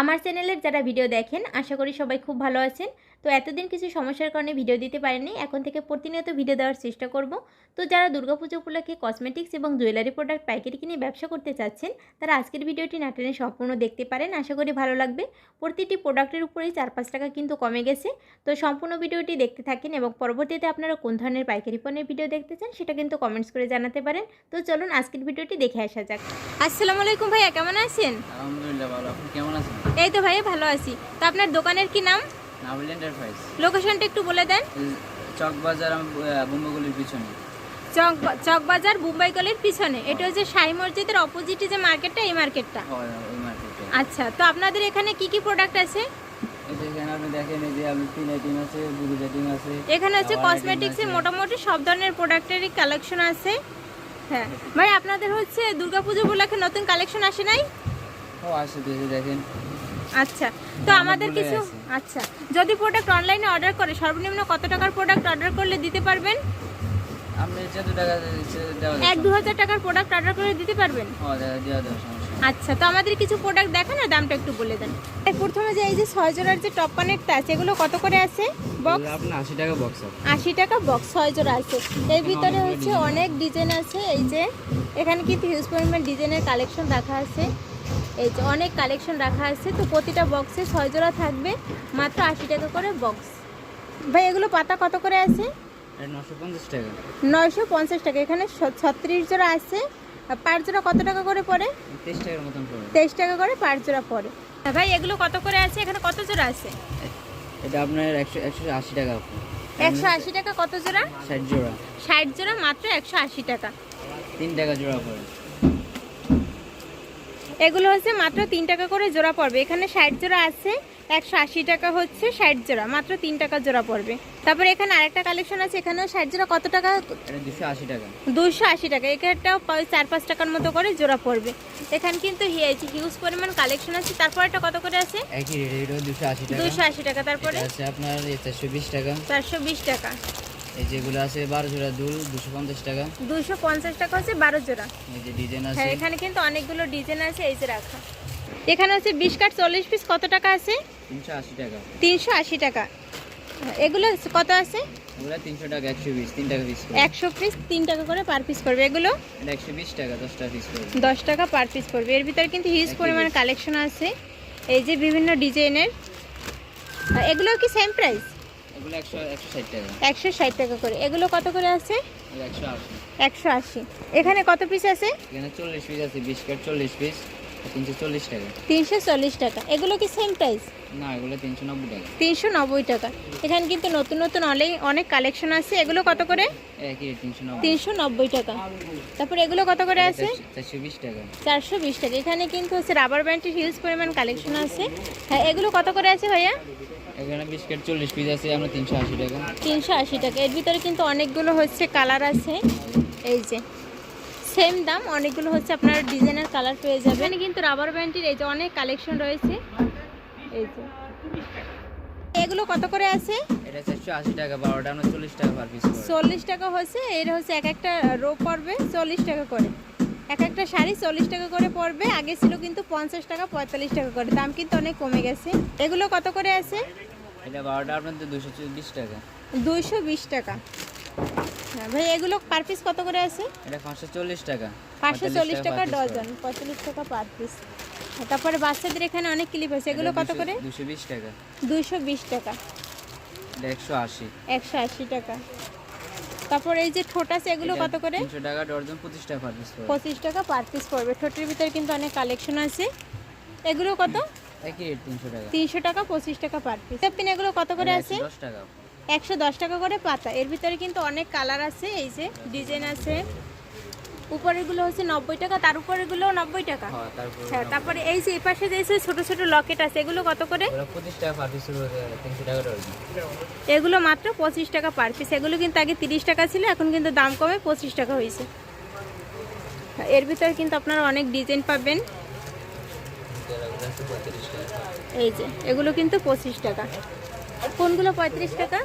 আমার চ্যানেলের যারা ভিডিও দেখেন, আশা করি সবাই খুব ভালো আছেন। তো এতদিন কিছু সমস্যার কারণে ভিডিও দিতে পারেনি, এখন থেকে প্রতিনিয়ত ভিডিও দেওয়ার চেষ্টা করব। তো যারা দুর্গাপুজো উপলক্ষে কসমেটিক্স এবং জুয়েলারি প্রোডাক্ট পাইকারি কিনে ব্যবসা করতে চাচ্ছেন, তারা আজকের ভিডিওটি নাটেনে সম্পূর্ণ দেখতে পারেন। আশা করি ভালো লাগবে। প্রতিটি প্রোডাক্টের উপরেই চার পাঁচ টাকা কিন্তু কমে গেছে। তো সম্পূর্ণ ভিডিওটি দেখতে থাকেন এবং পরবর্তীতে আপনারা কোন ধরনের পাইকারি পণ্যের ভিডিও দেখতে চান, সেটা কিন্তু কমেন্টস করে জানাতে পারেন। তো চলুন আজকের ভিডিওটি দেখে আসা যাক। আসসালামু আলাইকুম ভাইয়া, কেমন আছেন? আলহামদুলিল্লাহ ভালো। কেমন আছেন? এই তো ভাইয়া ভালো আছি। তো আপনার দোকানের কি নাম? নাবিল এন্টারপ্রাইজ লোকেশনটা একটু বলে দেন। চক বাজার বোম্বাগুলির পিছনে। চক চকবাজার মুম্বাই গলির পিছনে। এটা হচ্ছে সাই মসজিদের অপোজিটে যে মার্কেটটা এই মার্কেটটা আচ্ছা তো আপনাদের এখানে কি কি প্রোডাক্ট আছে? এখানে হচ্ছে মোটামুটি সব ধরনের প্রোডাক্টেরই কালেকশন আছে। হ্যাঁ ভাই আপনাদের হচ্ছে দুর্গাপুজো উপলক্ষে নতুন কালেকশন আসে নাই? ও দেখেন। আচ্ছা তো আমাদের কিছু আচ্ছা যদি প্রোডাক্ট অনলাইনে অর্ডার করে সর্বনিম্ন কত টাকার প্রোডাক্ট অর্ডার করলে দিতে পারবেন? এক দু হাজার টাকার প্রোডাক্ট অর্ডার করে দিতে পারবেন। আচ্ছা তো আমাদের কিছু প্রোডাক্ট দেখান আর দামটা একটু বলে দেন। প্রথমে যে এই যে ছয় জোড়ার যে টপ কানেক্টটা আছে এগুলো কত করে আছে? বক্স আশি টাকা বক্স আশি টাকা বক্স ছয় জোড়া আছে। এর ভিতরে হচ্ছে অনেক ডিজাইন আছে। এই যে এখানে কিন্তু হিউজ পরিমাণ ডিজাইনের কালেকশন রাখা আছে। এই যে অনেক কালেকশন রাখা আছে তো প্রতিটা বক্সে ছয় জোড়া থাকবে মাত্র আশি টাকা করে বক্স ভাই এগুলো পাতা কত করে আছে? নয়শো পঞ্চাশ টাকা। এখানে ছত্রিশ জোড়া আছে। পার জোড়া কত টাকা করে পড়ে? তেইশ টাকা করে পার জোড়া পড়ে। ভাই এগুলো কত করে আছে? এখানে কত জোড়া আছে? এটা আপনার একশো একশো আশি টাকা একশো আশি টাকা কত জোড়া? ষাট জোড়া। ষাট জোড়া মাত্র একশো আশি টাকা। তিন টাকা জোড়া পড়ে। এগুলো হচ্ছে মাত্র তিন টাকা করে জোড়া পড়বে। এখানে ষাট জোড়া আছে একশো আশি টাকা হচ্ছে ষাট জোড়া মাত্র তিন টাকা জোড়া পড়বে। তারপর এখানে আরেকটা কালেকশন আছে এখানেও ষাট জোড়া কত টাকা? দুশো আশি টাকা। দুশো আশি টাকা এখানটাও চার পাঁচ টাকার মতো করে জোড়া পড়বে। এখানে কিন্তু হিউজ পরিমাণ কালেকশন আছে তারপর একটা কত করে আছে? দুশো আশি টাকা। দুশো আশি টাকা তারপরে? আপনার চারশো বিশ টাকা। চারশো বিশ টাকা। এই যেগুলো আছে বারো জোড়া দুল দুশো পঞ্চাশ টাকা। দুশো পঞ্চাশ টাকা হচ্ছে বারো জোড়া। এই যে ডিজাইন আছে। হ্যাঁ এখানে কিন্তু অনেকগুলো ডিজাইন আছে এই যে রাখা। এখানে হচ্ছে বিশ কাঠ চল্লিশ পিস কত টাকা আছে? তিনশো আশি টাকা। তিনশো আশি টাকা। এগুলো কত আছে? ওগুলো তিনশো টাকা একশো বিশ তিন টাকা পিস করে। একশো পিস তিন টাকা করে পার পিস করবে। এগুলো? এটা একশো বিশ টাকা দশ টাকা পিস করে। দশ টাকা পার পিস করবে। এর ভিতরে কিন্তু হিউজ পরিমাণ কালেকশন আছে। এই যে বিভিন্ন ডিজাইনের। এগুলো কি সেম প্রাইস এগুলো একশো ষাট টাকা। করে। এগুলো কত করে আছে? একশো আশি। এখানে কত পিস আছে? এখানে চল্লিশ পিস আছে বিশ কাঠ চল্লিশ পিস তিনশো চল্লিশ টাকা। তিনশো চল্লিশ টাকা। এগুলো কি সেম প্রাইস না এগুলো তিনশো নব্বই টাকা। তিনশো নব্বই টাকা। এখানে কিন্তু নতুন নতুন অনেক অনেক কালেকশন আছে। এগুলো কত করে? একই রেট তিনশো নব্বই। তিনশো নব্বই টাকা। তারপর এগুলো কত করে আছে? চারশো বিশ টাকা। চারশো বিশ টাকা। এখানে কিন্তু হচ্ছে রাবার ব্যান্ডের হিউজ পরিমাণ কালেকশন আছে। হ্যাঁ এগুলো কত করে আছে ভাইয়া? এখানে কাঠ চল্লিশ পিস আছে আমরা তিনশো আশি টাকা। তিনশো আশি টাকা। এর ভিতরে কিন্তু অনেকগুলো হচ্ছে কালার আছে। এই যে সেম দাম অনেকগুলো হচ্ছে আপনার ডিজাইনের কালার পেয়ে যাবেন। কিন্তু রাবার ব্যান্ডের এই যে অনেক কালেকশন রয়েছে। এই যে। এগুলো কত করে আছে? এটা চারশো আশি টাকা বারোটা আমরা চল্লিশ টাকা পার পিস করে। চল্লিশ টাকা হচ্ছে এর হচ্ছে এক একটা রো পড়বে চল্লিশ টাকা করে। এক একটা শাড়ি চল্লিশ টাকা করে পড়বে আগে ছিল কিন্তু পঞ্চাশ টাকা পঁয়তাল্লিশ টাকা করে। দাম কিন্তু অনেক কমে গেছে। এগুলো কত করে আছে? এটা বারোটা আপনাদের দুশো বিশ টাকা। দুইশো বিশ টাকা। ভাই এগুলো পার পিস কত করে আছে? এটা পাঁচশো চল্লিশ টাকা। পাঁচশো চল্লিশ টাকা। ডজন পঁয়তাল্লিশ টাকা পার পিস তারপরে বাচ্চাদের এখানে অনেক ক্লিপ আছে। এগুলো কত করে? দুশো বিশ টাকা। দুইশো বিশ টাকা। এটা একশো আশি। একশো আশি টাকা। তারপর এই যে ঠোঁট আছে এগুলো কত করে? তিনশো টাকা ডর্জন পঁচিশ টাকা পার পিস করে পঁচিশ টাকা পার পিস পড়বে। ঠোঁটের ভিতরে কিন্তু অনেক কালেকশন আছে। এগুলো কত? একই রেট তিনশো টাকা। তিনশো টাকা পঁচিশ টাকা পার পিস পিন এগুলো কত করে আছে? 110 টাকা। একশো দশ টাকা করে পাতা। এর ভিতরে কিন্তু অনেক কালার আছে এই যে ডিজাইন আছে। উপরেরগুলো হচ্ছে নব্বই টাকা তার উপরেরগুলো নব্বই টাকা। হ্যাঁ হ্যাঁ তারপরে এই যে এপাশে যে ছোট ছোট লকেট আছে এগুলো কত করে? এগুলো মাত্র পঁচিশ টাকা পার পিস এগুলো কিন্তু আগে তিরিশ টাকা ছিল এখন কিন্তু দাম কমে পঁচিশ টাকা হয়েছে। এর ভিতরে কিন্তু আপনারা অনেক ডিজাইন পাবেন। এই যে এগুলো কিন্তু পঁচিশ টাকা। কোনগুলো পঁয়ত্রিশ টাকা?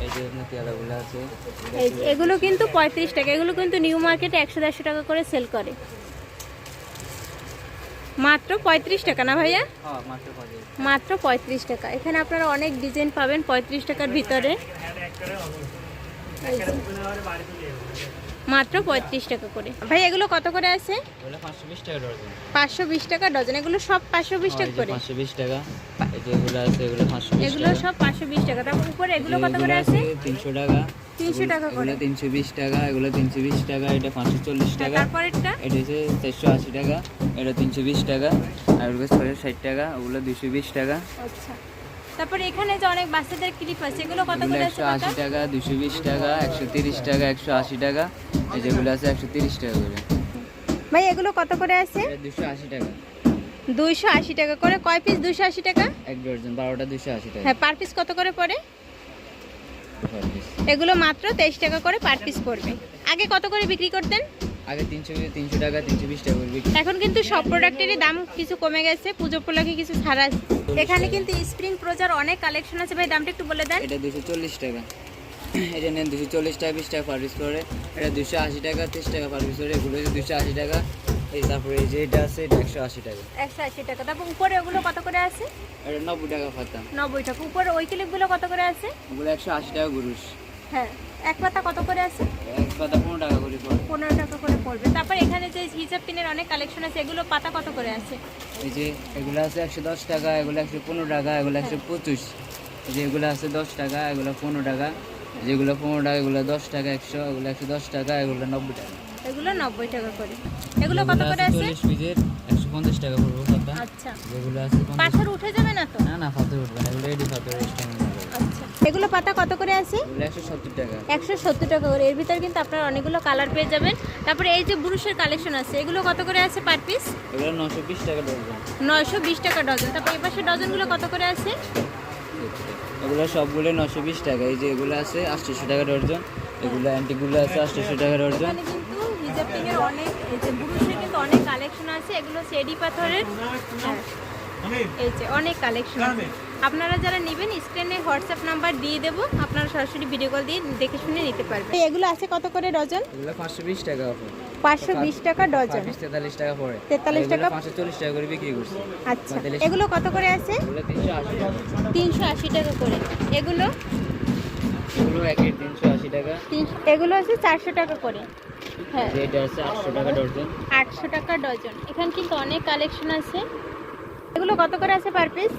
এগুলো কিন্তু পঁয়ত্রিশ টাকা। এগুলো কিন্তু নিউ মার্কেটে একশো দেড়শো টাকা করে সেল করে। মাত্র পঁয়ত্রিশ টাকা না ভাইয়া? হ্যাঁ মাত্র পঁয়ত্রিশ। টাকা। এখানে আপনারা অনেক ডিজাইন পাবেন পঁয়ত্রিশ টাকার ভিতরে। মাত্র পঁয়ত্রিশ টাকা করে। ভাই এগুলো কত করে আছে? পাঁচশো বিশ টাকা ডজন। এগুলো সব পাঁচশো বিশ টাকা করে? পাঁচশো বিশ টাকা এগুলো আছে এগুলো এগুলো সব পাঁচশো বিশ টাকা। তারপর উপরে এগুলো কত করে আছে তিনশো টাকা। 300 টাকা করে। তিনশো বিশ টাকা এগুলো তিনশো বিশ টাকা এটা পাঁচশো চল্লিশ হ্যাঁ, টাকা। তারপরেরটা? এটা হচ্ছে চারশো আশি টাকা এটা তিনশো বিশ টাকা আর ওগুলো ষাট টাকা ওগুলো দুশো বিশ টাকা। আচ্ছা। তারপর এখানে যে অনেক বাচ্চাদের ক্লিপ আছে এগুলো কত করে আছে একশো আশি পাতা? টাকা দুশো বিশ টাকা একশো তিরিশ টাকা একশো আশি টাকা। এই যেগুলো আছে একশো তিরিশ টাকা করে। ভাই এগুলো কত করে আছে? এটা দুশো আশি টাকা। দুইশো আশি টাকা করে। কয় পিস দুইশো আশি টাকা? এক ডজন বারোটা দুশো আশি টাকা। হ্যাঁ পার পিস কত করে পড়ে? এগুলো মাত্র তেইশ টাকা করে পার পিস পড়বে। আগে কত করে বিক্রি করতেন? আগে তিনশো তিনশো টাকা তিনশো বিশ টাকা করে এখন কিন্তু সব প্রোডাক্টেরই দাম কিছু কমে গেছে পুজো উপলক্ষে কিছু ছাড়া আছে। এখানে কিন্তু স্প্রিং প্রোজার অনেক কালেকশন আছে। ভাই দামটা একটু বলে দেন। এটা দুশো চল্লিশ টাকা। এটা নেন দুশো চল্লিশ টাকা বিশ টাকা পার পিস করে। এটা দুশো আশি টাকা তিরিশ টাকা পার পিস করে। এগুলো হচ্ছে দুশো আশি টাকা। এই তারপরে এই যে এটা আছে এটা একশো আশি টাকা। একশো আশি টাকা। তারপর উপরে ওগুলো কত করে আছে? এটা নব্বই টাকা পাতা। নব্বই টাকা। উপরে ওই ক্লিপগুলো কত করে আছে? ওগুলো একশো আশি টাকা গুরুষ হ্যাঁ এক পাতা কত করে আছে? এক পাতা পনেরো টাকা করে পড়ে। পনেরো টাকা করে পড়বে। তারপর এখানে যে হিসাব পিনের অনেক কালেকশন আছে এগুলো পাতা কত করে আছে? এই যে এগুলো আছে একশো দশ টাকা এগুলো একশো পনেরো টাকা এগুলো একশো পঁচিশ। এই যে এগুলো আছে দশ টাকা এগুলো পনেরো টাকা। যেগুলো পনেরো টাকা এগুলো দশ টাকা একশো এগুলো একশো দশ টাকা এগুলো নব্বই টাকা। এগুলো নব্বই টাকা করে। এগুলো কত করে আছে চল্লিশ পিসের একশো পঞ্চাশ টাকা পড়ব পাতা। আচ্ছা। যেগুলো আছে পাথর উঠে যাবে না তো? না না পাথর উঠবে না এগুলো পাথর এগুলো পাতা কত করে আছে? একশো সত্তর টাকা। করে। এর ভিতরে কিন্তু আপনারা অনেকগুলো কালার পেয়ে যাবেন। তারপরে এই যে ব্রুশের কালেকশন আছে এগুলো কত করে আছে পার পিস এগুলো নশো বিশ টাকা ডজন নয়শো বিশ টাকা ডজন তারপর এই পাশে ডজনগুলো কত করে আছে? এগুলো সবগুলো নশো বিশ টাকা। এই যে এগুলো আছে আটশোশো টাকা ডজন এগুলো অ্যান্টিগুলো আছে আটশোশো টাকা ডজন কিন্তু অনেক এই যে ব্রুশের কিন্তু অনেক কালেকশন আছে। এগুলো সেডি পাথরের। হ্যাঁ। এই যে অনেক কালেকশন আপনারা যারা নেবেন স্ক্রিনে হোয়াটসঅ্যাপ নাম্বার দিয়ে দেবো। আপনারা সরাসরি ভিডিও কল দিয়ে দেখে শুনে নিতে পারবেন। এগুলো আছে কত করে ডজন? এগুলো পাঁচশো বিশ টাকা পড়ে পাঁচশো বিশ টাকা ডজন। তেতাল্লিশ টাকা পড়ে 43 টাকা? পাঁচশো চল্লিশ টাকা করে বিক্রি করছে। আচ্ছা। 45 এগুলো কত করে আছে? এগুলো তিনশো আশি টাকা। তিনশো আশি টাকা করে। এগুলো? এগুলো আছে চারশো টাকা করে। হ্যাঁ। এটা আছে আটশো টাকা ডজন। আটশো টাকা ডজন। এখানে কিন্তু অনেক কালেকশন আছে। এগুলো কত করে আছে পার পিস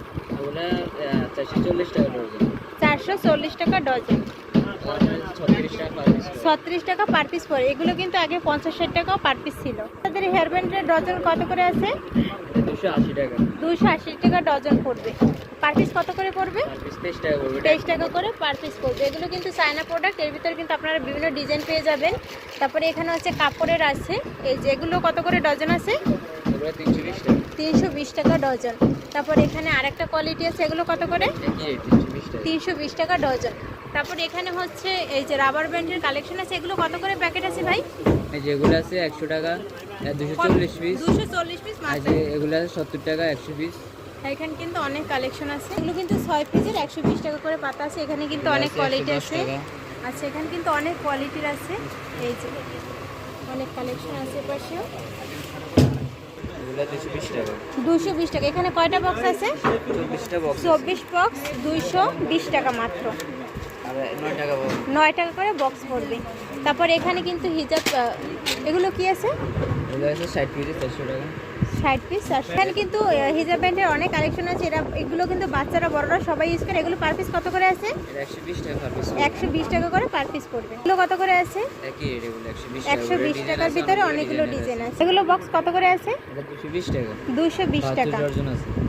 চারশো চল্লিশ টাকা ডজন। টাকা ছত্রিশ পার পিস এগুলো কিন্তু আগে পঞ্চাশ ষাট টাকাও পার পিস ছিল। তাদের হেয়ার ব্যান্ডের ডজন কত করে আছে? দুশো আশি টাকা। দুইশো আশি টাকা ডজন পড়বে। পার পিস কত করে পড়বে? তেইশ টাকা করে পার পিস পড়বে। এগুলো কিন্তু চায়না প্রোডাক্টের ভিতরে কিন্তু আপনারা বিভিন্ন ডিজাইন পেয়ে যাবেন। তারপরে এখানে হচ্ছে কাপড়ের আছে। এই যে এগুলো কত করে ডজন আছে? তিনশো বিশ টাকা। ডজন। তারপর এখানে আরেকটা কোয়ালিটি আছে এগুলো কত করে? তিনশো বিশ টাকা? ডজন। তারপর এখানে হচ্ছে এই যে রাবার ব্যান্ডের কালেকশন আছে এগুলো কত করে প্যাকেট আছে ভাই? এই যেগুলো আছে একশো টাকা দুশো চল্লিশ পিস দুশো চল্লিশ পিস এগুলো আছে সত্তর টাকা একশো পিস এখানে কিন্তু অনেক কালেকশন আছে। এগুলো কিন্তু ছয় পিসের একশো বিশ টাকা করে পাতা আছে। এখানে কিন্তু অনেক কোয়ালিটি আছে। আচ্ছা এখানে কিন্তু অনেক কোয়ালিটির আছে। এই যে অনেক কালেকশন আছে পাশেও দুশো বিশ টাকা। এখানে কয়টা বক্স আছে? চব্বিশ বক্স দুইশো বিশ টাকা মাত্র। আর নয় টাকা বক্স নয় টাকা করে বক্স পড়বে। তারপর এখানে কিন্তু হিজাব এগুলো কি আছে? ষাট পিস চারশো টাকা। ষাট পিস এখানে কিন্তু আহ, হিজাব প্যান্টের অনেক কালেকশন আছে। এরা এগুলো কিন্তু বাচ্চারা বড়রা সবাই ইউজ করে। এগুলো পার পিস কত করে আছে? একশো বিশ টাকা করে। পার পিস পড়বে। এগুলো কত করে আছে? একশো বিশ টাকার ভিতরে অনেকগুলো ডিজাইন আছে। এগুলো বক্স কত করে আছে? দুশো বিশ টাকা।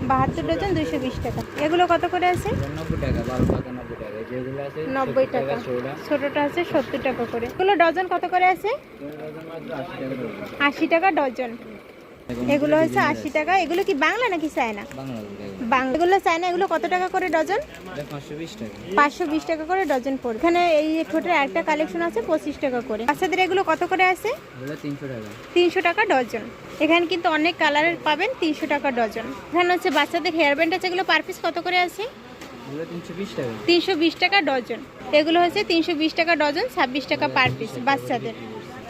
বাহাত্তর ডজন দুশো বিশ টাকা। এগুলো কত করে আছে? নব্বই টাকা ছোটটা আছে সত্তর টাকা করে। এগুলো ডজন কত করে আছে? আশি টাকা ডজন এগুলো হচ্ছে আশি টাকা। এগুলো কি বাংলা নাকি চায়না? বাংলা এগুলো। চায়না এগুলো কত টাকা করে ডজন? পাঁচশো বিশ টাকা। করে ডজন পড়বে। এখানে এই ঠোঁটের একটা কালেকশন আছে পঁচিশ টাকা করে। বাচ্চাদের এগুলো কত করে আছে? তিনশো টাকা। ডজন। এখানে কিন্তু অনেক কালারের পাবেন তিনশো টাকা ডজন। এখানে হচ্ছে বাচ্চাদের হেয়ার ব্যান্ড আছে এগুলো পার পিস কত করে আছে? তিনশো বিশ টাকা। ডজন। এগুলো হচ্ছে তিনশো বিশ টাকা ডজন ছাব্বিশ টাকা পার পিস বাচ্চাদের।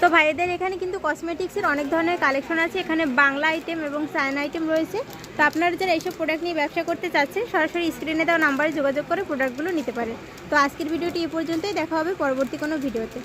তো ভাইদের এখানে কিন্তু কসমেটিক্সের অনেক ধরনের কালেকশন আছে। এখানে বাংলা আইটেম এবং সাইন আইটেম রয়েছে। তো আপনারা যারা এইসব প্রোডাক্ট নিয়ে ব্যবসা করতে চাচ্ছেন, সরাসরি স্ক্রিনে দেওয়া নাম্বারে যোগাযোগ করে প্রোডাক্টগুলো নিতে পারেন। তো আজকের ভিডিওটি এই পর্যন্তই। দেখা হবে পরবর্তী কোনো ভিডিওতে।